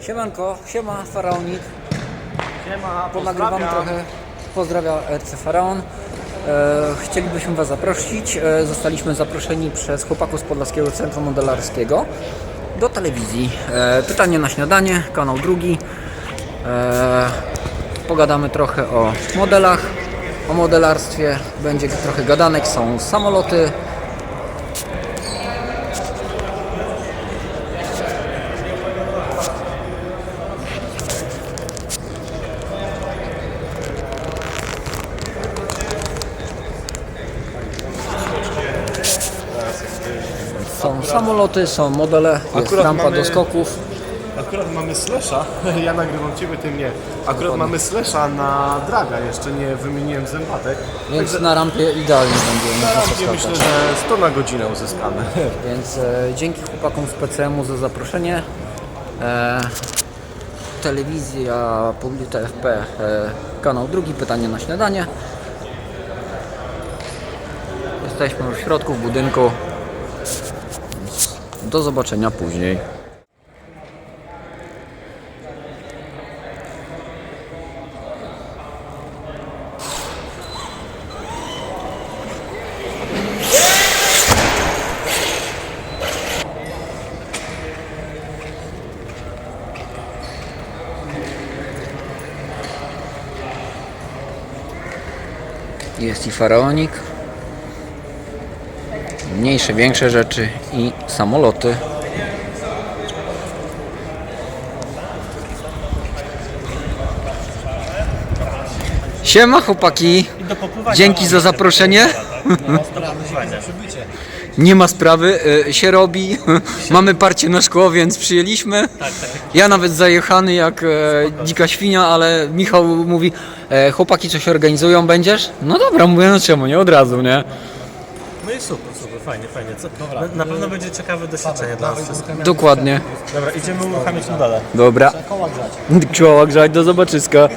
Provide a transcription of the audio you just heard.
Siemanko, siema Faraonik. Siema, Ponagrywam pozdrawiam. trochę. Pozdrawia RC Faraon. E, chcielibyśmy Was zaprosić. E, zostaliśmy zaproszeni przez chłopaków z Podlaskiego Centrum Modelarskiego do telewizji. E, pytanie na śniadanie, kanał drugi. E, pogadamy trochę o modelach, o modelarstwie. Będzie trochę gadanek, są samoloty. Są samoloty, są modele, jest Akurat rampa mamy- do skoków. Akurat mamy slasha, ja nagrywam Ciebie, Ty mnie. Akurat mamy slasha na draga, jeszcze nie wymieniłem zębatek. Więc na rampie idealnie będzie Na można rampie poskakać. myślę, że 100 na godzinę uzyskamy. Więc e, dzięki chłopakom z PCM-u za zaproszenie. E, telewizja Publi TFP, e, kanał drugi, pytanie na śniadanie. Jesteśmy już w środku, w budynku. Do zobaczenia później. Jest i faraonik. Mniejsze, większe rzeczy i samoloty. Siema chłopaki. Dzięki za zaproszenie. Nie ma sprawy, y, się robi. Mamy parcie na szkło, więc przyjęliśmy. Ja nawet zajechany jak e, dzika świnia, ale Michał mówi, e, chłopaki coś organizują, będziesz? No dobra, mówię, no czemu, nie od razu, nie? No i super, super, fajnie, fajnie. Co, na, na pewno będzie ciekawe doświadczenie dla nas wszystkich. Dokładnie. Dobra, idziemy uruchamiać modele. Dobra. Koła grzać. Koła grzać, do zobaczyska.